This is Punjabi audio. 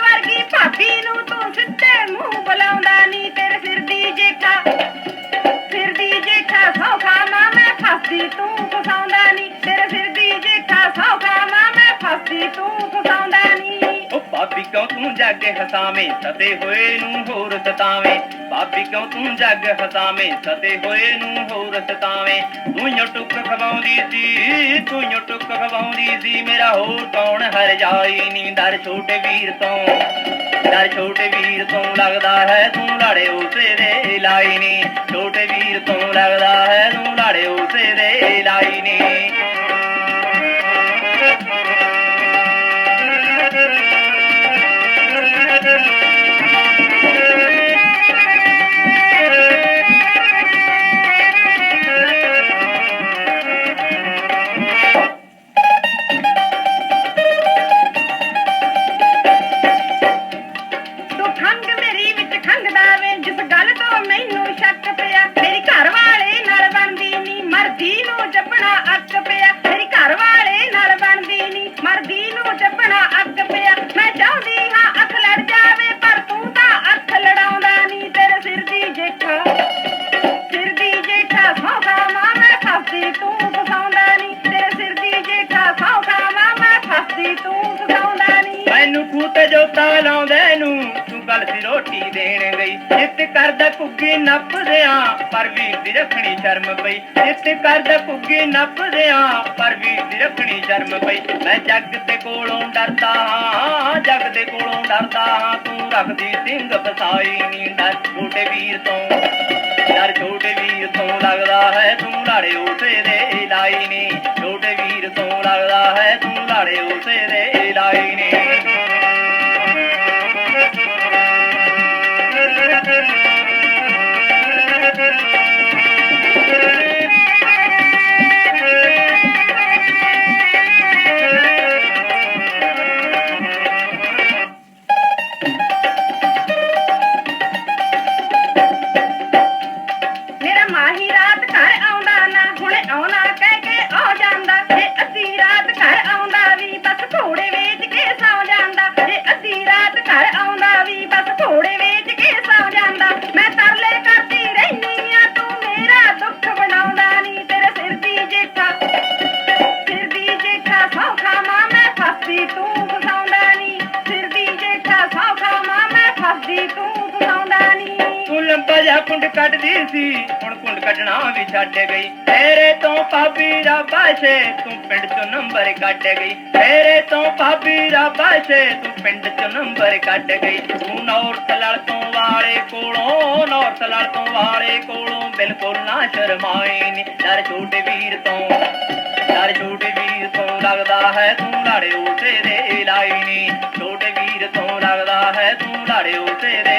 ਵਰਗੀ ਭਾਬੀ ਨੂੰ ਤੂੰ ਸਿੱਧੇ ਮੂੰਹ ਬੁਲਾਉਂਦਾ ਨਹੀਂ ਫਿਰਦੀ ਜੇਖਾ ਸੌਖਾ ਮਾਵੇਂ ਫਸਦੀ ਤੂੰ ਫਸਾਉਂਦਾ ਨਹੀਂ ਤੇਰੇ ਫਿਰਦੀ ਜੇਖਾ ਸੌਖਾ ਮਾਵੇਂ ਫਸਦੀ ਤੂੰ ਫਸਾਉਂਦਾ ਤੂੰ ਜੱਗ ਹਸਾਵੇਂ, ਸਤੇ ਹੋਏ ਨੂੰ ਹੋਰ ਸਤਾਵੇਂ। ਭਾਬੀ ਕਿਉਂ ਤੂੰ ਜੱਗ ਹਸਾਵੇਂ, ਸਤੇ ਹੋਏ ਨੂੰ ਹੋਰ ਸਤਾਵੇਂ। ਤੂੰ ਹੀ ਟੁੱਕ ਖਵਾਉਂਦੀ ਸੀ ਤੂੰ ਹੀ ਟੁੱਕ ਖਵਾਉਂਦੀ ਸੀ। ਮੇਰਾ ਹੋਰ ਕੌਣ ਹਰ ਜਾਈ ਨੀ ਦਰ ਛੋਟੇ ਵੀਰ ਤੋਂ। ਡਰ ਛੋਟੇ ਵੀਰ ਤੋਂ ਲੱਗਦਾ ਹੈ, ਤੂੰ ਲਾੜੇ ਉਸੇ ਦੇ ਲਾਈ ਨੀ। ਛੋਟੇ ਵੀਰ ਤੋਂ ਲੱਗਦਾ ਹੈ, ਤੂੰ ਲਾੜੇ ਉਸੇ ਦੇ ਲਾਈ ਨੀ। ਵੇ ਗੱਲ ਤੋਂ ਮੈਨੂੰ ਸ਼ੱਕ ਪਿਆ, ਮੇਰੀ ਘਰ ਵਾਲੇ ਨਾਲ ਬਣਦੀ ਨੀ, ਮਰਦੀ ਨੂੰ ਜੱਪਣਾ ਅੱਕ ਪਿਆ। ਮੇਰੀ ਘਰ ਵਾਲੇ ਨਾਲ ਬਣਦੀ ਨੀ, ਮਰਦੀ ਨੂੰ ਜੱਪਣਾ ਅੱਕ ਪਿਆ। ਮੈਂ ਚਾਹੁੰਦੀ ਹਾਂ ਅੱਖ ਲੜ ਜਾਵੇ, ਪਰ ਤੂੰ ਤਾਂ ਅੱਖ ਲੜਾਉਂਦਾ ਨੀ। ਤੇਰੇ ਸਿਰ ਦੀ ਜੇਠਾ, ਸਿਰ ਦੀ ਜੇਠਾ ਸੌਖਾ ਮਾਂ ਮੈਂ ਫਸਦੀ, ਤੂੰ ਫਸਾਉਂਦਾ ਨੀ। ਤੇਰੇ ਸਿਰ ਦੀ ਜੇਠਾ ਸੌਖਾ ਮਾਂ ਮੈਂ ਫਸਦੀ, ਤੂੰ ਫਸਾਉਂਦਾ ਨੀ। ਮੈਨੂੰ ਖੂਤ ਜੋਤਾ ਲਾਉਂਦੇ ਤੂੰ ਗੱਲ ਰੋਟੀ ਦੇਣ ਗਈ। ਜਿੱਤ ਕਰਦਾ ਕੁੱਗੀ ਨੱਪਦਿਆਂ, ਪਰ ਵੀਰ ਦੀ ਰੱਖਣੀ ਸ਼ਰਮ ਪਈ। ਜਿੱਤ ਕਰਦਾ ਕੁੱਗੀ ਨੱਪਦਿਆਂ, ਪਰ ਵੀਰ ਦੀ ਰੱਖਣੀ ਸ਼ਰਮ ਪਈ। ਮੈਂ ਜੱਗ ਦੇ ਕੋਲੋਂ ਡਰਦਾ ਹਾਂ ਜੱਗ ਦੇ ਕੋਲੋਂ ਡਰਦਾ, ਤੂੰ ਰੱਖਦੀ ਸਿੰਘ ਫਸਾਈ ਨੀ ਡਰ। ਛੋਟੇ ਵੀਰ ਤੋਂ ਡਰ, ਛੋਟੇ ਵੀਰ ਤੋਂ ਲੱਗਦਾ ਹੈ, ਤੂੰ ਲਾੜੇ ਉਸੇ ਦੇ ਲਾਈ ਨੀ। ਛੋਟੇ ਵੀਰ ਤੋਂ ਲੱਗਦਾ ਹੈ, ਤੂੰ ਲਾੜੇ ਉਸੇ ਦੇ ਲਾਈ ਨੀ। ਮੈਂ ਤੂੰ ਫਸਾਉਂਦਾ ਨਹੀਂ ਤੂੰ ਲੰਬਾ ਜਿਹਾ ਕੁੰਡ ਕੱਢਦੀ ਸੀ, ਹੁਣ ਕੁੰਡ ਕੱਢਣਾ ਵੀ ਛੱਡ ਗਈ। ਤੇਰੇ ਤੋਂ ਭਾਬੀ ਦਾ ਬਾਸ਼ੇ ਤੂੰ ਪਿੰਡ ਚੋਂ ਨੰਬਰ ਕੱਢ ਗਈ। ਤੇਰੇ ਤੋਂ ਭਾਬੀ ਦਾ ਬਾਸ਼ੇ ਤੂੰ ਪਿੰਡ ਚੋਂ ਨੰਬਰ ਕੱਢ ਗਈ। ਤੂੰ ਨੌਰਥ ਲੜ ਤੋਂ ਵਾਲੇ ਕੋਲੋਂ ਨੌਰਥ ਲੜ ਤੋਂ ਵਾਲੇ ਕੋਲੋਂ ਬਿਲਕੁਲ ਨਾ ਸ਼ਰਮਾਈ ਨੀ। ਡਰ ਛੋਟੇ ਵੀਰ ਤੋਂ, ਡਰ ਛੋਟੇ ਵੀਰ ਤੋਂ ਲੱਗਦਾ ਹੈ ਤੂੰ ਲਾੜੇ উঠে